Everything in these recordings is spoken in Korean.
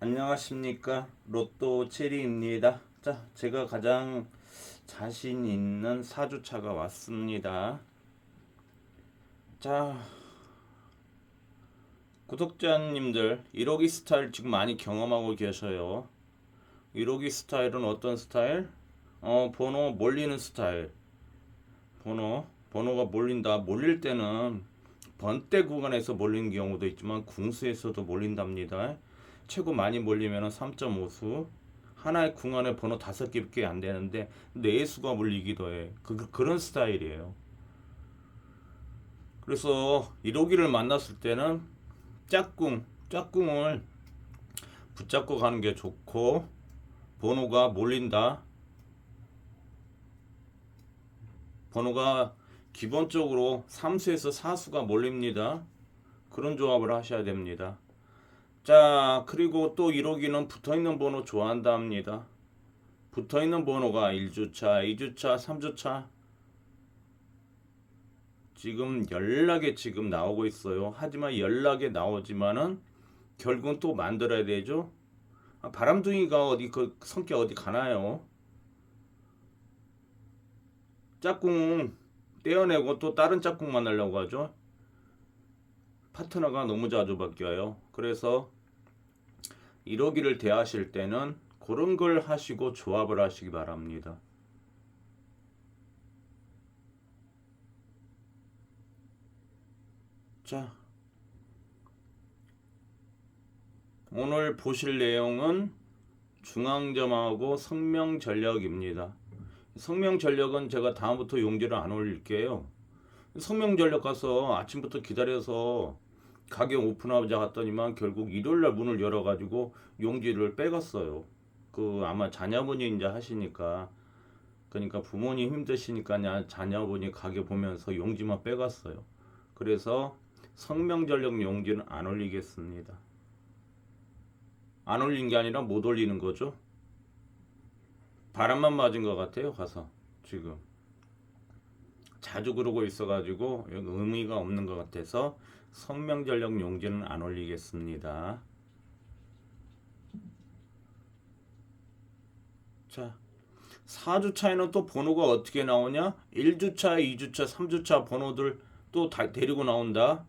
안녕하십니까 로또 체리입니다. 자, 제가 가장 자신 있는 사주차가 왔습니다. 자, 구독자님들 1호기 스타일 지금 많이 경험하고 계셔요. 1호기 스타일은 어떤 스타일? 어, 번호 몰리는 스타일. 번호, 번호가 몰린다. 몰릴 때는 번대 구간에서 몰리는 경우도 있지만 궁수에서도 몰린답니다. 최고 많이 몰리면 3.5수 하나의 궁 안에 번호 다섯 개밖에 안 되는데 네 수가 몰리기도 해. 그, 그- 그런 스타일이에요. 그래서 1호기를 만났을 때는 짝꿍, 짝꿍을 붙잡고 가는 게 좋고 번호가 몰린다. 번호가 기본적으로 3수에서 4수가 몰립니다. 그런 조합을 하셔야 됩니다. 자, 그리고 또 1호기는 붙어 있는 번호 좋아한다 합니다. 붙어 있는 번호가 1주차, 2주차, 3주차. 지금 연락에 지금 나오고 있어요. 하지만 연락에 나오지만은 결국은 또 만들어야 되죠. 아, 바람둥이가 어디 그 성격 어디 가나요? 짝꿍 떼어내고 또 다른 짝꿍 만나려고 하죠. 파트너가 너무 자주 바뀌어요. 그래서 1호기를 대하실 때는 그런 걸 하시고 조합을 하시기 바랍니다. 자, 오늘 보실 내용은 중앙점하고 성명전력입니다. 성명전력은 제가 다음부터 용지를 안 올릴게요. 성명전력 가서 아침부터 기다려서 가게 오픈하자 갔더니만 결국 일요일날 문을 열어가지고 용지를 빼갔어요. 그 아마 자녀분이 이제 하시니까 그러니까 부모님 힘드시니까 자녀분이 가게 보면서 용지만 빼갔어요. 그래서 성명전력 용지는 안 올리겠습니다. 안 올린 게 아니라 못 올리는 거죠. 바람만 맞은 것 같아요. 가서 지금 자주 그러고 있어가지고 의미가 없는 것 같아서 성명전력 용지는 안 올리겠습니다. 자, 4주차에는 또 번호가 어떻게 나오냐? 1주차, 2주차, 3주차 번호들 또 다 데리고 나온다.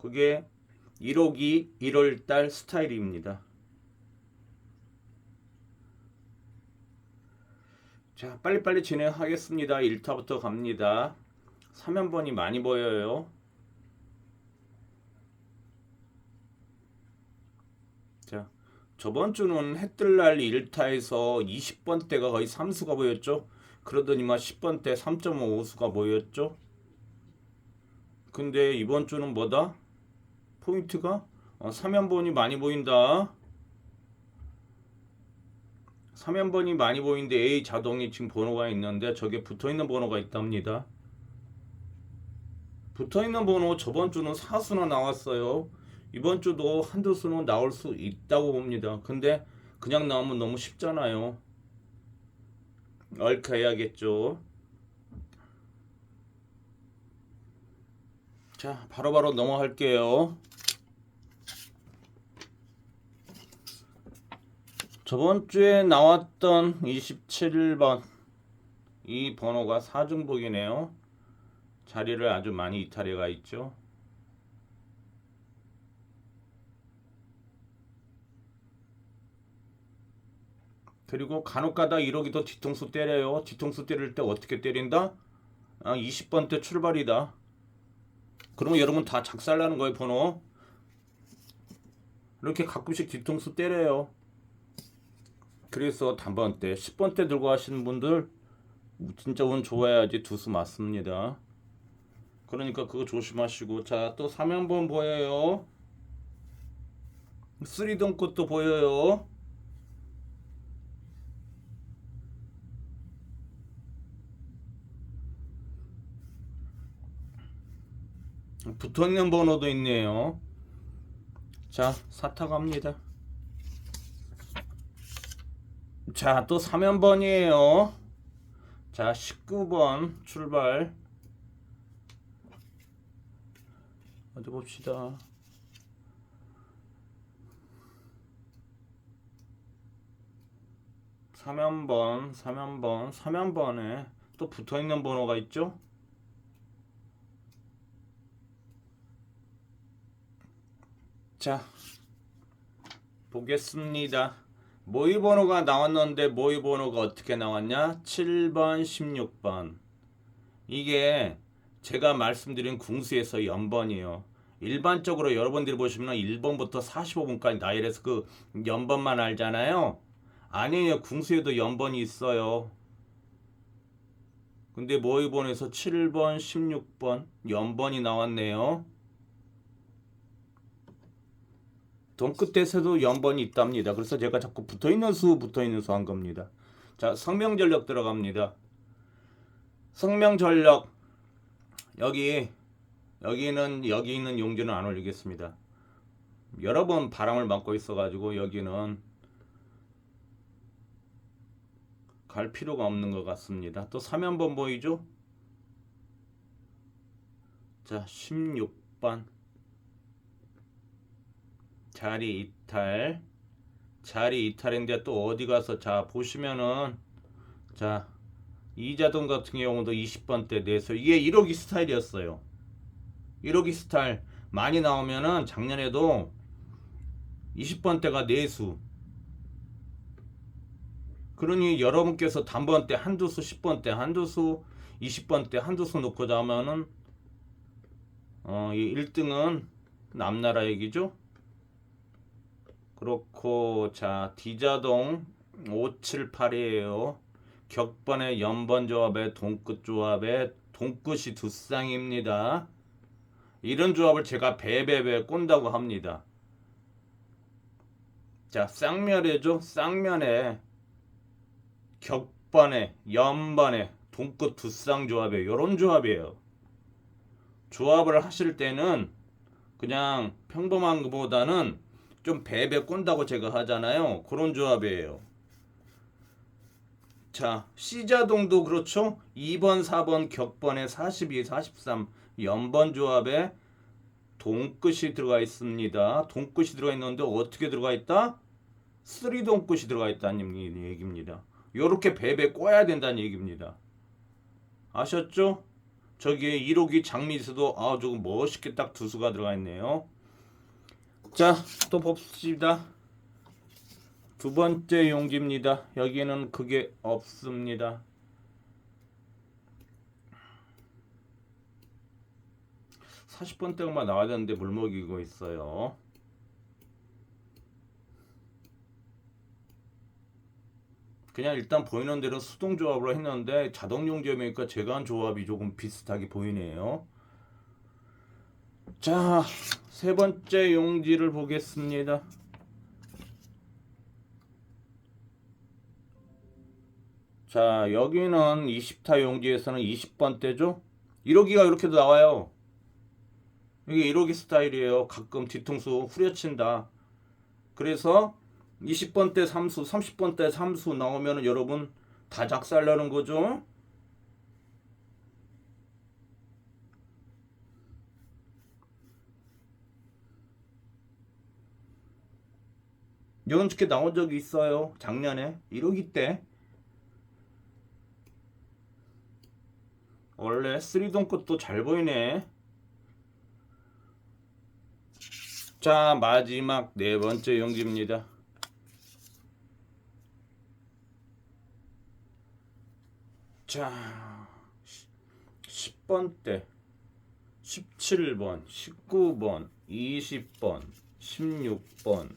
그게 1호기 1월달 스타일입니다. 자, 빨리빨리 진행하겠습니다. 1타부터 갑니다. 3연번이 많이 보여요. 자, 저번 주는 해 뜰 날 1타에서 20번 대가 거의 3수가 보였죠. 그러더니만 10번 대 3.5수가 보였죠. 근데 이번 주는 뭐다? 포인트가 어, 3연번이 많이 보인다. 3연번이 많이 보이는데 A 자동이 지금 번호가 있는데 저게 붙어 있는 번호가 있답니다. 붙어 있는 번호 저번 주는 4수나 나왔어요. 이번 주도 한두 수는 나올 수 있다고 봅니다. 근데 그냥 나오면 너무 쉽잖아요. 얽혀야겠죠. 자, 바로 바로 넘어갈게요. 저번 주에 나왔던 27번 이 번호가 사중복이네요. 자리를 아주 많이 이탈해 가 있죠. 그리고 간혹가다 이러기도 뒤통수 때려요. 뒤통수 때릴 때 어떻게 때린다? 아, 20번 때 출발이다. 그러면 여러분 다 작살나는 거예요, 번호. 이렇게 가끔씩 뒤통수 때려요. 그래서 단번 때 10번 때 들고 하시는 분들 진짜 운 좋아야지 두수 맞습니다. 그러니까 그거 조심하시고 자 또 3연번 보여요. 쓰리동 것도 보여요. 붙어있는 번호도 있네요. 자, 사타 갑니다. 자, 또 3연번이에요. 자, 19번 출발. 어디 봅시다. 삼연번, 삼연번, 삼연번에 또 붙어 있는 번호가 있죠? 자, 보겠습니다. 모의 번호가 나왔는데 모의 번호가 어떻게 나왔냐? 7번, 16번. 이게 제가 말씀드린 궁수에서 연번이에요. 일반적으로 여러분들이 보시면 1번부터 45번까지 나열해서 그 연번만 알잖아요. 아니에요. 궁수에도 연번이 있어요. 근데 모의번에서 7번, 16번 연번이 나왔네요. 돈 끝에서도 연번이 있답니다. 그래서 제가 자꾸 붙어 있는 수, 붙어 있는 수 한 겁니다. 자, 성명 전력 들어갑니다. 성명 전력 여기 여기는 여기 있는 용지는 안 올리겠습니다. 여러 번 바람을 맞고 있어 가지고 여기는 갈 필요가 없는 것 같습니다. 또 3연번 보이죠? 자, 16번 자리 이탈 자리 이탈인데 또 어디 가서 자 보시면은 자 이자돈 같은 경우도 20번 때 내서 이게 1호기 스타일이었어요. 1호기 스타일 많이 나오면은 작년에도 20번 때가 내수. 그러니 여러분께서 단번 때 한두 수, 10번 때 한두 수, 20번 때 한두 수 놓고 자면은 어, 이 1등은 남나라 얘기죠. 그렇고 자 디자동 578이에요. 격번의 연번 조합의 동끝 조합의 동끝이 두 쌍입니다. 이런 조합을 제가 배배배 꼰다고 합니다. 자 쌍면에죠. 쌍면에 격번에 연번에 동끝 두 쌍 조합에 이런 조합이에요. 조합을 하실 때는 그냥 평범한 것보다는 좀 배배 꼰다고 제가 하잖아요. 그런 조합이에요. 자, C자동도 그렇죠? 2번, 4번 격번에 42, 43 연번 조합에 동끝이 들어가 있습니다. 동끝이 들어가 있는데 어떻게 들어가 있다? 3 동끝이 들어가 있다는 얘기입니다. 요렇게 배배 꼬야 된다는 얘기입니다. 아셨죠? 저기에 1호기 장미에서도 아 조금 멋있게 딱 두 수가 들어가 있네요. 자, 또 봅시다. 두 번째 용지입니다. 여기는 그게 없습니다. 사십 번 때만 나와야 되는데 물 먹이고 있어요. 그냥 일단 보이는 대로 수동 조합으로 했는데 자동 용접이니까 제가 한 조합이 조금 비슷하게 보이네요. 자, 세 번째 용지를 보겠습니다. 자, 여기는 20타 용지에서는 20번대죠? 1호기가 이렇게도 나와요. 이게 1호기 스타일이에요. 가끔 뒤통수 후려친다. 그래서 20번대 삼수, 30번대 삼수 나오면 여러분 다 작살나는 거죠? 게 나온 적이 있어요. 작년에 1호기 때. 원래 3동 것도 잘 보이네. 자, 마지막 네 번째 용지입니다. 자, 10번 때, 17번, 19번, 20번, 16번,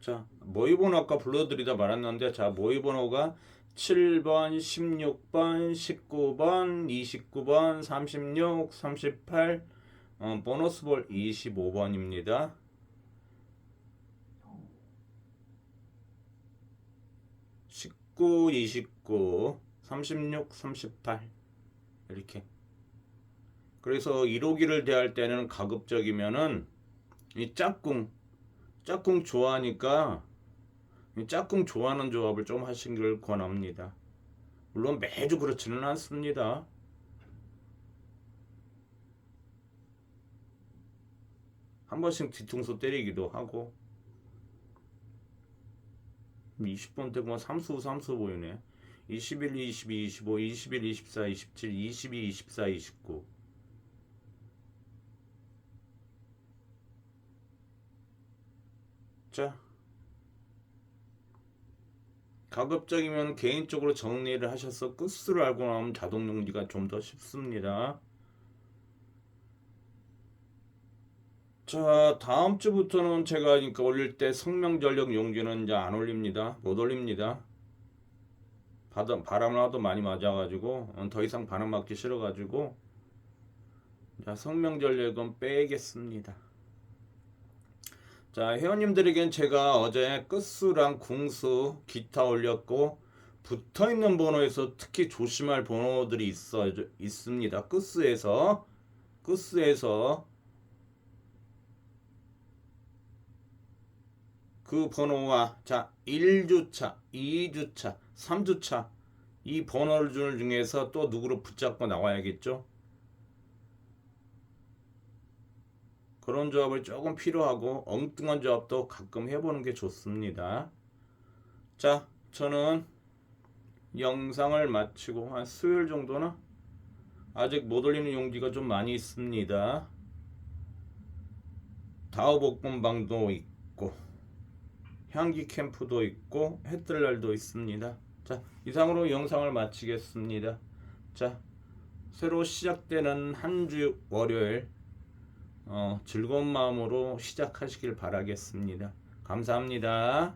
자, 모의번호 아까 불러드리다 말았는데, 자, 모의번호가 7번, 16번, 19번, 29번, 36, 38, 어, 보너스 볼 25번입니다. 19, 29, 36, 38 이렇게. 그래서 1호기를 대할 때는 가급적이면은 이 짝꿍 짝꿍 좋아하니까 이 짝꿍 좋아하는 조합을 좀 하시길 권합니다. 물론 매주 그렇지는 않습니다. 한 번씩 뒤통수 때리기도 하고 20번 되고 3수 3수 보이네 21, 22, 25, 21, 24, 27, 22, 24, 29 자, 가급적이면 개인적으로 정리를 하셔서 끝수를 알고 나면 자동 용지가 좀 더 쉽습니다. 자, 다음 주부터는 제가 그러니까 올릴 때 성명 전력 용지는 이제 안 올립니다. 못 올립니다. 바람, 바람을 하도 많이 맞아가지고 어, 더 이상 바람 맞기 싫어가지고 자, 성명 전력은 빼겠습니다. 자, 회원님들에겐 제가 어제 끝수랑 궁수, 기타 올렸고 붙어 있는 번호에서 특히 조심할 번호들이 있어 있습니다. 끝수에서 끝수에서 그 번호와 자 1주차, 2주차, 3주차 이 번호를 중에서 또 누구로 붙잡고 나와야겠죠? 그런 조합을 조금 필요하고 엉뚱한 조합도 가끔 해보는 게 좋습니다. 자, 저는 영상을 마치고 한 수요일 정도나 아직 못 올리는 용지가 좀 많이 있습니다. 다우볶음방도 있고 향기 캠프도 있고 해뜰 날도 있습니다. 자, 이상으로 영상을 마치겠습니다. 자, 새로 시작되는 한 주 월요일 어, 즐거운 마음으로 시작하시길 바라겠습니다. 감사합니다.